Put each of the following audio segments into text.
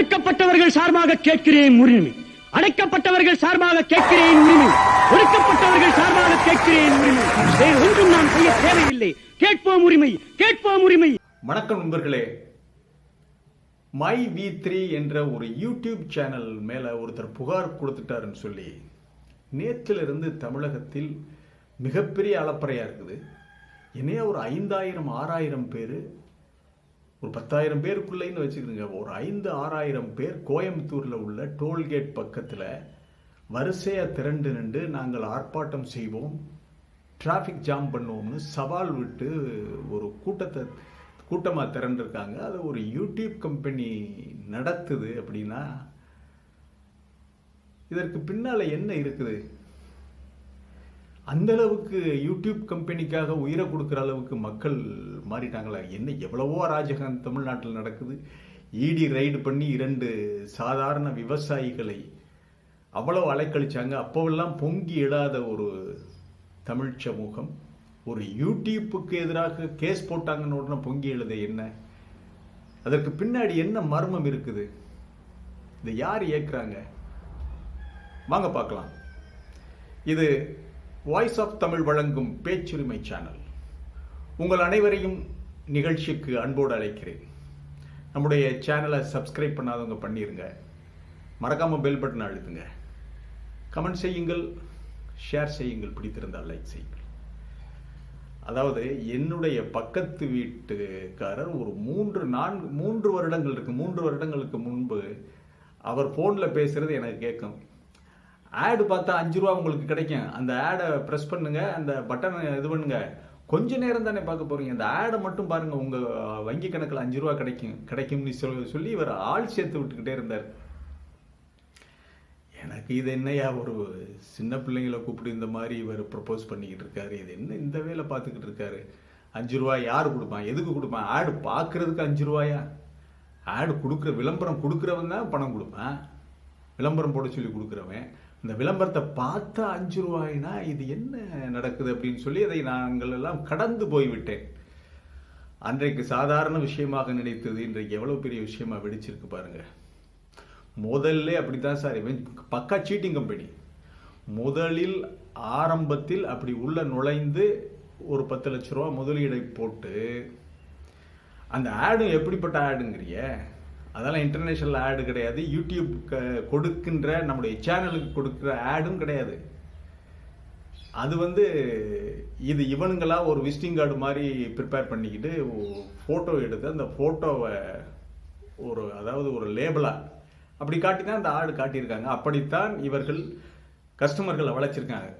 ஒடுக்கப்பட்டவர்கள் சார்பாக கேட்கிறேன் உரிமை. அடைக்கப்பட்டவர்கள் சார்பாக கேட்கிறேன் உரிமை. ஒடுக்கப்பட்டவர்கள் சார்பாக கேட்கிறேன் உரிமை. வேறு ஒன்றும் நான் செய்ய தேவையில்லை. கேட்போம் உரிமை. கேட்போம் உரிமை. வணக்கம் நண்பர்களே. மை வி த்ரீ என்ற ஒரு யூடியூப் சேனல் மேலே ஒருத்தர் புகார் கொடுத்துட்டாருன்னு சொல்லி நேற்றிலிருந்து தமிழகத்தில் மிகப்பெரிய அலப்பறையாக இருக்குது. என்னையா ஒரு ஐந்தாயிரம் ஆறாயிரம் பேர் ஒரு பத்தாயிரம் பேருக்குள்ளேன்னு வச்சுக்கிறோங்க ஒரு ஐந்து ஆறாயிரம் பேர் கோயம்புத்தூரில் உள்ள டோல்கேட் பக்கத்தில் வரிசையாக திரண்டு நின்று நாங்கள் ஆர்ப்பாட்டம் செய்வோம் டிராஃபிக் ஜாம் பண்ணுவோம்னு சவால் விட்டு ஒரு கூட்டத்தை கூட்டமாக திரண்டிருக்காங்க. அது ஒரு யூடியூப் கம்பெனி நடத்துது அப்படின்னா இதற்கு பின்னால் என்ன இருக்குது? அந்த அளவுக்கு யூடியூப் கம்பெனிக்காக உயிரை கொடுக்குற அளவுக்கு மக்கள் மாறிட்டாங்களா? என்ன எவ்வளவோ அராஜகம் தமிழ்நாட்டில் நடக்குது. ஈடி ரைடு பண்ணி இரண்டு சாதாரண விவசாயிகளை அவ்வளோ அலைக்கழிச்சாங்க. அப்போவெல்லாம் பொங்கி இடாத ஒரு தமிழ் சமூகம் ஒரு யூடியூப்புக்கு எதிராக கேஸ் போட்டாங்கன்னு உடனே பொங்கி எழுத என்ன? அதற்கு பின்னாடி என்ன மர்மம் இருக்குது? இதை யார் ஏற்கிறாங்க? வாங்க பார்க்கலாம். இது வாய்ஸ் ஆஃப் தமிழ் வழங்கும் பேச்சுரிமை சேனல் உங்கள் அனைவரையும் நிகழ்ச்சிக்கு அன்போடு அழைக்கிறேன். நம்முடைய சேனலை சப்ஸ்கிரைப் பண்ணாதவங்க பண்ணிடுங்க மறக்காமல் பெல் பட்டன் அழுத்துங்க. கமெண்ட் செய்யுங்கள் ஷேர் செய்யுங்கள் பிடித்திருந்தால் லைக் செய்யுங்கள். அதாவது என்னுடைய பக்கத்து வீட்டுக்காரர் ஒரு மூன்று நான்கு மூன்று வருடங்கள் இருக்கு. மூன்று வருடங்களுக்கு முன்பு அவர் ஃபோனில் பேசுகிறது எனக்கு கேட்கும். ஆடு பார்த்தா அஞ்சு ரூபா உங்களுக்கு கிடைக்கும். அந்த ஆடை ப்ரெஸ் பண்ணுங்க அந்த பட்டனை இது பண்ணுங்க. கொஞ்ச நேரம் தானே பார்க்க போறீங்க. அந்த ஆடை மட்டும் பாருங்க உங்க வங்கி கணக்கில் அஞ்சு ரூபா கிடைக்கும். கிடைக்கும்னு சொல்லி சொல்லி இவர் ஆள் சேர்த்து விட்டுக்கிட்டே இருந்தார். எனக்கு இது என்னையா ஒரு சின்ன பிள்ளைங்களை கூப்பிட்டு இந்த மாதிரி இவர் ப்ரப்போஸ் பண்ணிக்கிட்டு இருக்காரு. இது என்ன இந்த வேலை பார்த்துக்கிட்டு இருக்காரு? அஞ்சு ரூபா யார் கொடுப்பான்? எதுக்கு கொடுப்பான்? ஆடு பார்க்கறதுக்கு அஞ்சு ரூபாயா? ஆடு கொடுக்குற விளம்பரம் கொடுக்குறவன் தான் பணம் கொடுப்பான். விளம்பரம் போட சொல்லி கொடுக்குறவன். இந்த விளம்பரத்தை பார்த்தா அஞ்சு ரூபாய்னா இது என்ன நடக்குது அப்படின்னு சொல்லி அதை நாங்கள் எல்லாம் கடந்து போய்விட்டேன். அன்றைக்கு சாதாரண விஷயமாக நினைத்தது இன்றைக்கு எவ்வளவு பெரிய விஷயமா வெடிச்சிருக்கு பாருங்க. முதல்ல அப்படித்தான் சார் இவன் பக்கா சீட்டிங் கம்பெனி முதலில் ஆரம்பத்தில் அப்படி உள்ள நுழைந்து ஒரு பத்து லட்ச ரூபா முதலீடை போட்டு அந்த ஆடு எப்படிப்பட்ட ஆடுங்கிறிய? அதெல்லாம் இன்டர்நேஷ்னல் ஆடு கிடையாது. யூடியூப் கொடுக்கின்ற நம்முடைய சேனலுக்கு கொடுக்குற ஆடும் கிடையாது. அது வந்து இது இவனுங்களாக ஒரு விசிட்டிங் கார்டு மாதிரி ப்ரிப்பேர் பண்ணிக்கிட்டு ஃபோட்டோ எடுத்து அந்த ஃபோட்டோவை ஒரு அதாவது ஒரு லேபிளாக அப்படி காட்டி தான் அந்த ஆடு காட்டியிருக்காங்க. அப்படித்தான் இவர்கள் கஸ்டமர்களை வளைச்சிருக்காங்க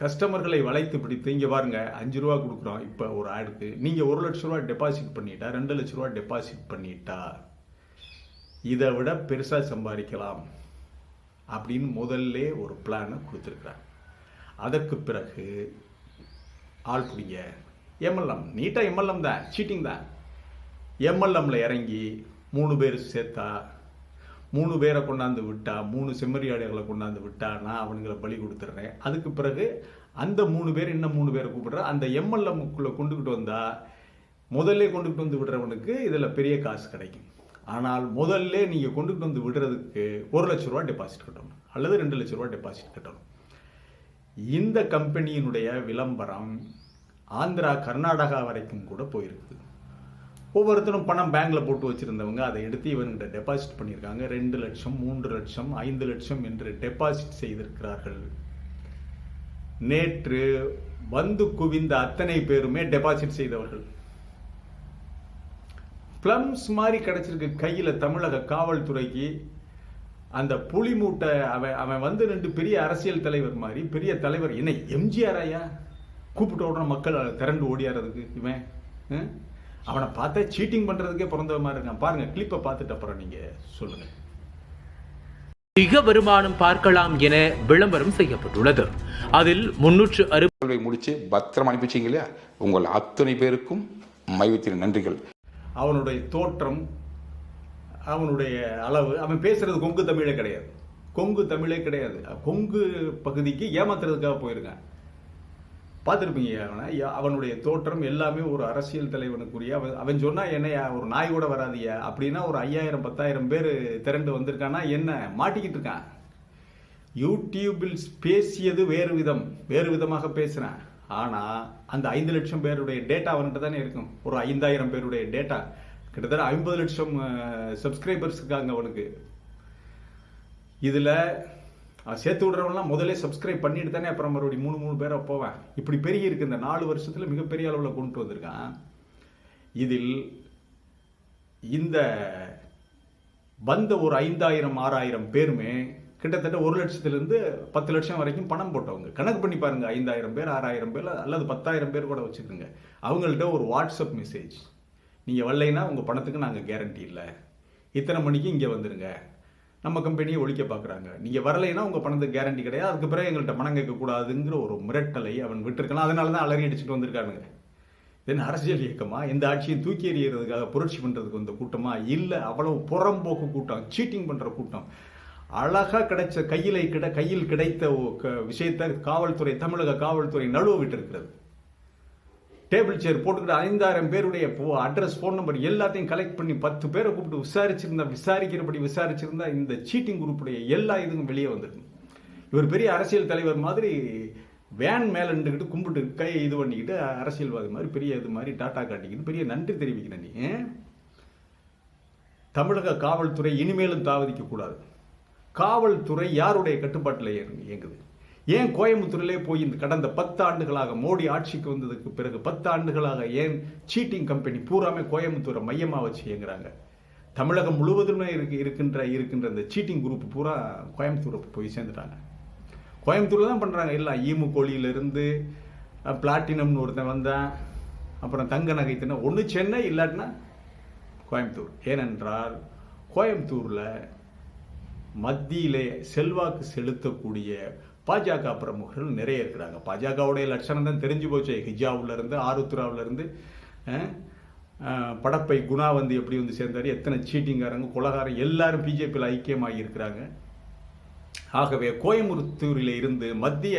கஸ்டமர்களை வளைத்து பிடித்து இங்கே பாருங்கள் அஞ்சு ரூபா கொடுக்குறோம் இப்போ ஒரு ஆடுக்கு. நீங்கள் ஒரு லட்ச ரூபா டெபாசிட் பண்ணிட்டா ரெண்டு லட்ச ரூபா டெபாசிட் பண்ணிட்டா இதை விட பெருசாக சம்பாதிக்கலாம் அப்படின்னு முதல்ல ஒரு பிளானை கொடுத்துருக்குறாங்க அதற்கு பிறகு ஆள் பிடிங்க. எம்எல்எம் நீட்டாக எம்எல்எம் தான். சீட்டிங் தான். எம்எல்எம்ல இறங்கி மூணு பேர் சேர்த்தா மூணு பேரை கொண்டாந்து விட்டா மூணு செம்மறியாடுகளை கொண்டாந்து விட்டா நான் அவனுங்களை பலி கொடுத்துட்றேன். அதுக்கு பிறகு அந்த மூணு பேர் இன்னும் மூணு பேரை கூப்பிடுற? அந்த எம்எல்எம்குள்ளே கொண்டுக்கிட்டு வந்தால் முதல்ல கொண்டுகிட்டு வந்து விடுறவனுக்கு இதில் பெரிய காசு கிடைக்கும். ஆனால் முதல்ல நீங்கள் கொண்டுகிட்டு வந்து விடுறதுக்கு ஒரு லட்ச ரூபா டெபாசிட் கட்டணும். அல்லது ரெண்டு லட்ச ரூபா டெபாசிட் கட்டணும். இந்த கம்பெனியினுடைய விளம்பரம் ஆந்திரா கர்நாடகா வரைக்கும் கூட போயிருக்குது ஒவ்வொருத்தரும் பணம் பேங்க்ல போட்டு வச்சிருந்தவங்க அதை எடுத்து இவன்கிட்ட டெபாசிட் பண்ணியிருக்காங்க. ரெண்டு லட்சம் மூன்று லட்சம் ஐந்து லட்சம் என்று டெபாசிட் செய்திருக்கிறார்கள். நேற்று வந்து குவிந்த அத்தனை பேருமே டெபாசிட் செய்தவர்கள். பிளம்ஸ் மாதிரி கிடைச்சிருக்கு கையில தமிழக காவல்துறைக்கு. அந்த புலி மூட்டை அவன் அவன் வந்து ரெண்டு பெரிய அரசியல் தலைவர் மாதிரி பெரிய தலைவர். என்ன எம்ஜிஆர் ஐயா? கூப்பிட்ட உடனே மக்கள் திரண்டு ஓடியாறதுக்கு இவன்? அவனை பார்த்தா சீட்டிங் பண்றதுக்கே பிறந்த மாதிரி இருக்கான். பாருங்க கிளிப்பை பார்த்துட்டு அப்புறம் நீங்க சொல்லுங்க. அதிக வருமானம் பார்க்கலாம் என விளம்பரம் செய்யப்பட்டுள்ளது. அதில் முன்னூற்று அறு கல்வியை முடிச்சு பத்திரம் அனுப்பி வச்சீங்க இல்லையா? உங்கள் அத்தனை பேருக்கும் மையத்தின் நன்றிகள். அவனுடைய தோற்றம் அவனுடைய அளவு அவன் பேசுறது கொங்கு தமிழே கிடையாது. கொங்கு தமிழே கிடையாது. கொங்கு பகுதிக்கு ஏமாத்துறதுக்காக போயிருக்கான். பார்த்துருப்பீங்க அவனை அவனுடைய தோற்றம் எல்லாமே ஒரு அரசியல் தலைவனுக்குரிய அவன் அவன் சொன்னால் என்னையா ஒரு நாய் கூட வராதியா அப்படின்னா ஒரு ஐயாயிரம் பத்தாயிரம் பேர் திரண்டு வந்திருக்கானா என்ன மாட்டிக்கிட்டு இருக்கான். யூடியூபில் பேசியது வேறு விதம் வேறு விதமாக பேசுகிறான் ஆனால் அந்த ஐந்து லட்சம் பேருடைய டேட்டா அவன்கிட்ட தானே இருக்கும். ஒரு ஐந்தாயிரம் பேருடைய டேட்டா கிட்டத்தட்ட ஐம்பது லட்சம் சப்ஸ்கிரைபர்ஸ் இருக்காங்க அவனுக்கு. இதில் சேர்த்து விடுறவன்லாம் முதலே சப்ஸ்கிரைப் பண்ணிட்டு தானே அப்புறம் மறுபடியும் மூணு மூணு பேரை போவேன். இப்படி பெருகி இருக்கு. இந்த நாலு வருஷத்தில் மிகப்பெரிய அளவில் கொண்டு வந்திருக்கான். இதில் இந்த வந்த ஒரு ஐந்தாயிரம் ஆறாயிரம் பேருமே கிட்டத்தட்ட ஒரு லட்சத்திலிருந்து பத்து லட்சம் வரைக்கும் பணம் போட்டவங்க. கணக்கு பண்ணி பாருங்க ஐந்தாயிரம் பேர் ஆறாயிரம் பேர் அல்லது பத்தாயிரம் பேர் கூட வச்சுக்கோங்க. அவங்கள்ட்ட ஒரு வாட்ஸ்அப் மெசேஜ். நீங்கள் வரலைன்னா உங்கள் பணத்துக்கு நாங்கள் கேரண்டி இல்லை. இத்தனை மணிக்கு இங்கே வந்துடுங்க நம்ம கம்பெனியை ஒழிக்க பார்க்குறாங்க நீங்கள் வரலைன்னா உங்கள் பணத்துக்கு கேரண்டி கிடையாது. அதுக்கு பிறகு எங்கள்கிட்ட பணம் கேட்கக்கூடாதுங்கிற ஒரு மிரட்டலை அவன் விட்டுருக்கலாம் அதனால தான் அலறி அடிச்சுட்டு வந்திருக்கானுங்க. தென் அரசியல் இயக்கமா? இந்த ஆட்சியை தூக்கி எறியறதுக்காக புரட்சி பண்ணுறதுக்கு வந்த கூட்டமா? இல்லை அவ்வளவு புறம்போக்கு கூட்டம் சீட்டிங் பண்ணுற கூட்டம். அழகா கிடைச்ச கையில கிட கையில் கிடைத்த விஷயத்தை காவல்துறை தமிழக காவல்துறை நழுவ விட்டு இருக்கிறது டேபிள் சேர் போட்டுக்கிட்டு ஐந்தாயிரம் பேருடைய அட்ரஸ் ஃபோன் நம்பர் எல்லாத்தையும் கலெக்ட் பண்ணி பத்து பேரை கூப்பிட்டு விசாரிச்சிருந்தா விசாரிக்கிறபடி விசாரிச்சிருந்தா இந்த சீட்டிங் குரூப்புடைய எல்லா இதுவும் வெளியே வந்திருக்கும். இவர் பெரிய அரசியல் தலைவர் மாதிரி வேன் மேல நின்றுக்கிட்டு கும்பிட்டு கை இது பண்ணிக்கிட்டு அரசியல்வாதி மாதிரி பெரிய இது மாதிரி டாட்டா காட்டிக்கிட்டு பெரிய நன்றி தெரிவிக்கிறேன் நீ தமிழக காவல்துறை இனிமேலும் தாவதிக்க கூடாது. காவல்துறை யாருடைய கட்டுப்பாட்டில் இயங்குது? ஏன் கோயம்புத்தூரிலே போய் இந்த கடந்த பத்து ஆண்டுகளாக மோடி ஆட்சிக்கு வந்ததுக்கு பிறகு பத்து ஆண்டுகளாக ஏன் சீட்டிங் கம்பெனி பூராமே கோயம்புத்தூரை மையமாக வச்சு இயங்குறாங்க? தமிழகம் முழுவதுமே இருக்கு இருக்கின்ற இருக்கின்ற இந்த சீட்டிங் குரூப் பூரா கோயம்புத்தூரை போய் சேர்ந்துட்டாங்க. கோயம்புத்தூர்ல தான் பண்ணுறாங்க எல்லாம் ஈமு கோழியிலிருந்து பிளாட்டினம்னு ஒருத்தன் வந்தான். அப்புறம் தங்க நகை தின ஒன்று சென்னை இல்லாட்டினா கோயம்புத்தூர். ஏனென்றால் கோயம்புத்தூரில் மத்தியிலே செல்வாக்கு செலுத்தக்கூடிய பாஜக பிரமுகர்கள் நிறைய இருக்கிறாங்க. பாஜகவுடைய லட்சணம் தான் தெரிஞ்சு போச்சு. ஹிஜாவுல ஆருத்ராவிலேருந்து படப்பை குணா வந்து எப்படி வந்து சேர்ந்தார் எத்தனை சீட்டிங்காரங்க கொலகாரம் எல்லாரும் பிஜேபியில் ஐக்கியமாகி இருக்கிறாங்க. ஆகவே கோயம்புத்தூரில் இருந்து மத்திய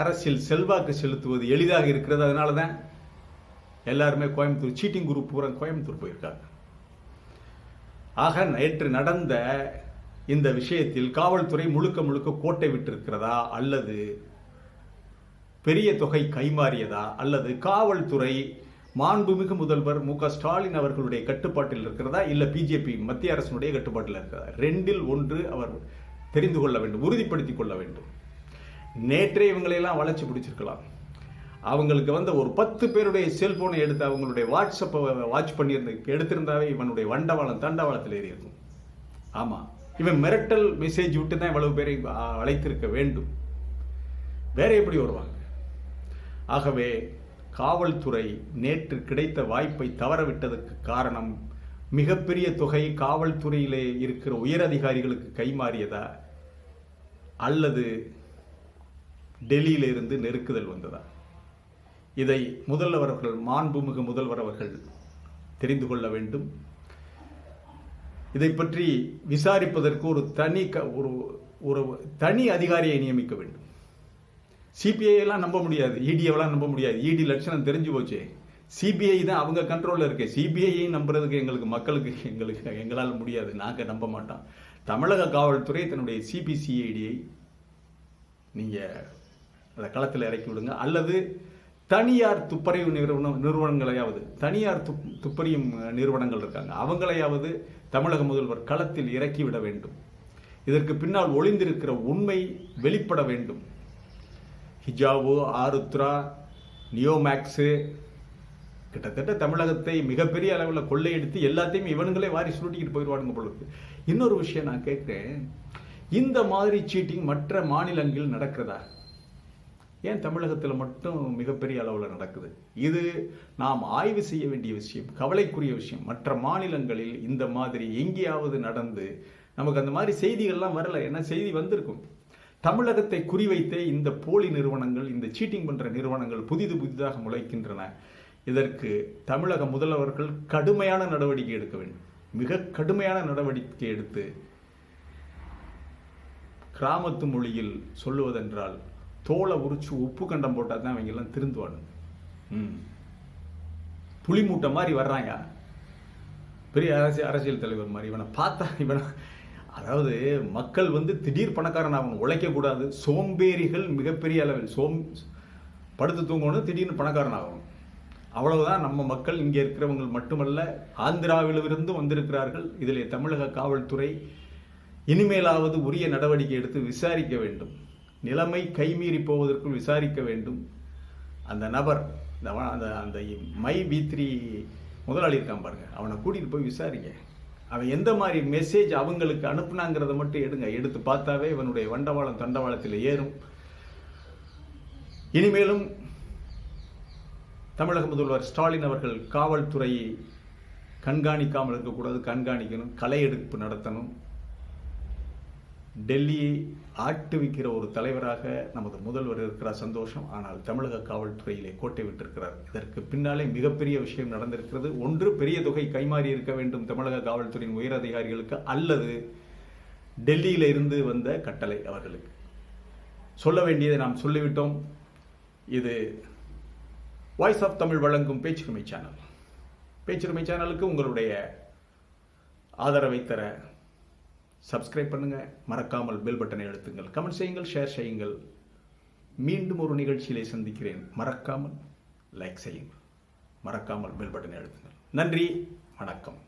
அரசியல் செல்வாக்கு செலுத்துவது எளிதாக இருக்கிறது. அதனால தான் எல்லாருமே கோயம்புத்தூர் சீட்டிங் குரூப் பூரா கோயம்புத்தூர் போயிருக்காங்க. ஆக நேற்று நடந்த இந்த விஷயத்தில் காவல்துறை முழுக்க முழுக்க கோட்டை விட்டிருக்கிறதா அல்லது பெரிய தொகை கைமாறியதா அல்லது காவல்துறை மாண்புமிகு முதல்வர் மு க ஸ்டாலின் அவர்களுடைய கட்டுப்பாட்டில் இருக்கிறதா இல்லை பிஜேபி மத்திய அரசினுடைய கட்டுப்பாட்டில் இருக்கிறதா? ரெண்டில் ஒன்று அவர் தெரிந்து கொள்ள வேண்டும் உறுதிப்படுத்திக் கொள்ள வேண்டும். நேற்றே இவங்களையெல்லாம் வளர்ச்சி பிடிச்சிருக்கலாம். அவங்களுக்கு வந்து ஒரு பத்து பேருடைய செல்போனை எடுத்து அவங்களுடைய வாட்ஸ்அப்பை வாட்ச் பண்ணியிருந்து எடுத்திருந்தாவே இவனுடைய வண்டவாளம் தண்டவாளத்தில் ஏறி இருக்கும். இவன் மிரட்டல் மெசேஜ் விட்டு தான் இவ்வளவு பேரை அழைத்திருக்க வேண்டும். வேற எப்படி வருவாங்க? ஆகவே காவல்துறை நேற்று கிடைத்த வாய்ப்பை தவறவிட்டதற்கு காரணம் மிகப்பெரிய தொகை காவல்துறையிலே இருக்கிற உயர் அதிகாரிகளுக்கு கைமாறியதா? அல்லது டெல்லியிலிருந்து நெருக்குதல் வந்ததா? இதை முதல்வர் அவர்கள் மாண்புமிகு முதல்வர் அவர்கள் தெரிந்து கொள்ள வேண்டும். இதை பற்றி விசாரிப்பதற்கு ஒரு தனி க- ஒரு ஒரு தனி அதிகாரியை நியமிக்க வேண்டும். சிபிஐ எல்லாம் நம்ப முடியாது. இடிஎவெல்லாம் நம்ப முடியாது. இடி லட்சணம் தெரிஞ்சு போச்சு. சிபிஐ தான் அவங்க கண்ட்ரோலில் இருக்கு. சிபிஐயை நம்புறதுக்கு எங்களுக்கு மக்களுக்கு எங்களுக்கு எங்களால் முடியாது. நாங்கள் நம்ப மாட்டோம். தமிழக காவல்துறை தன்னுடைய சிபிசிஐடியை நீங்கள் அதை களத்தில் இறக்கி விடுங்க. அல்லது தனியார் துப்பறிவு நிறுவனம் நிறுவனங்களையாவது தனியார் துப் துப்பறியும் நிறுவனங்கள் இருக்காங்க. அவங்களையாவது தமிழக முதல்வர் களத்தில் இறக்கி விட வேண்டும். இதற்கு பின்னால் ஒளிந்திருக்கிற உண்மை வெளிப்பட வேண்டும். ஹிஜாவு ஆருத்ரா நியோமேக்ஸு கிட்டத்தட்ட தமிழகத்தை மிகப்பெரிய அளவில் கொள்ளையடித்து எல்லாத்தையும் இவனுங்களே வாரி சுருட்டிக்கிட்டு போயிடுவானுங்க பொழுது இன்னொரு விஷயம் நான் கேட்குறேன். இந்த மாதிரி சீட்டிங் மற்ற மாநிலங்களில் நடக்கிறதா? ஏன் தமிழகத்தில் மட்டும் மிகப்பெரிய அளவில் நடக்குது? இது நாம் ஆய்வு செய்ய வேண்டிய விஷயம் கவலைக்குரிய விஷயம். மற்ற மாநிலங்களில் இந்த மாதிரி எங்கேயாவது நடந்து நமக்கு அந்த மாதிரி செய்திகள்லாம் வரல. ஏன்னா செய்தி வந்திருக்கும். தமிழகத்தை குறிவைத்தே இந்த போலி நிறுவனங்கள் இந்த சீட்டிங் பண்ணுற நிறுவனங்கள் புதிது புதிதாக முளைக்கின்றன. இதற்கு தமிழக முதல்வர்கள் கடுமையான நடவடிக்கை எடுக்க வேண்டும். மிக கடுமையான நடவடிக்கை எடுத்து கிராமத்து மொழியில் சொல்லுவதென்றால் தோலை உரிச்சு உப்பு கண்டம் போட்டால் தான் அவங்க எல்லாம் திருந்துவானுங்க. ம். புளி மூட்டை மாதிரி வர்றாங்க. பெரிய அரசியல் அரசியல் தலைவர் மாதிரி. இவனை பார்த்தா இவனை அதாவது மக்கள் வந்து திடீர் பணக்காரன் ஆகணும் உழைக்கக்கூடாது. சோம்பேறிகள் மிகப்பெரிய அளவில். சோம் படுத்து தூங்கணும் திடீர்னு பணக்காரன் ஆகணும் அவ்வளவுதான் நம்ம மக்கள் இங்கே இருக்கிறவங்க மட்டுமல்ல ஆந்திராவிலிருந்து வந்திருக்கிறார்கள். இதில் தமிழக காவல்துறை இனிமேலாவது உரிய நடவடிக்கை எடுத்து விசாரிக்க வேண்டும். நிலைமை கைமீறி போவதற்குள் விசாரிக்க வேண்டும். அந்த நபர் இந்த அந்த அந்த மை பி த்ரீ முதலாளி இருக்கான் பாருங்க. அவனை கூட்டிகிட்டு போய் விசாரிங்க. அவன் எந்த மாதிரி மெசேஜ் அவங்களுக்கு அனுப்புனாங்கிறத மட்டும் எடுங்க. எடுத்து பார்த்தாவே இவனுடைய வண்டவாளம் தண்டவாளத்தில் ஏறும். இனிமேலும் தமிழக முதல்வர் ஸ்டாலின் அவர்கள் காவல்துறையை கண்காணிக்காமல் இருக்கக்கூடாது கண்காணிக்கணும் கலை எடுப்பு நடத்தணும். டெல்லியை ஆட்டுவிக்கிற ஒரு தலைவராக நமது முதல்வர் இருக்கிறார் சந்தோஷம். ஆனால் தமிழக காவல்துறையிலே கோட்டை விட்டிருக்கிறார். இதற்கு பின்னாலே மிகப்பெரிய விஷயம் நடந்திருக்கிறது. ஒன்று பெரிய தொகை கைமாறி இருக்க வேண்டும் தமிழக காவல்துறையின் உயர் அதிகாரிகளுக்கு அல்லது டெல்லியில இருந்து வந்த கட்டளை அவர்களுக்கு. சொல்ல வேண்டியதை நாம் சொல்லிவிட்டோம். இது வாய்ஸ் ஆஃப் தமிழ் வழங்கும் பேச்சுரிமை சேனல் பேச்சுரிமை சேனலுக்கு உங்களுடைய ஆதரவை தர சப்ஸ்கிரைப் பண்ணுங்க. மறக்காமல் பெல் பட்டனை எழுத்துங்கள் கமெண்ட் செய்யுங்கள் ஷேர் செய்யுங்கள். மீண்டும் ஒரு நிகழ்ச்சியிலே சந்திக்கிறேன். மறக்காமல் லைக் செய்யுங்கள். மறக்காமல் பெல் பட்டனை எழுத்துங்கள் நன்றி. வணக்கம்.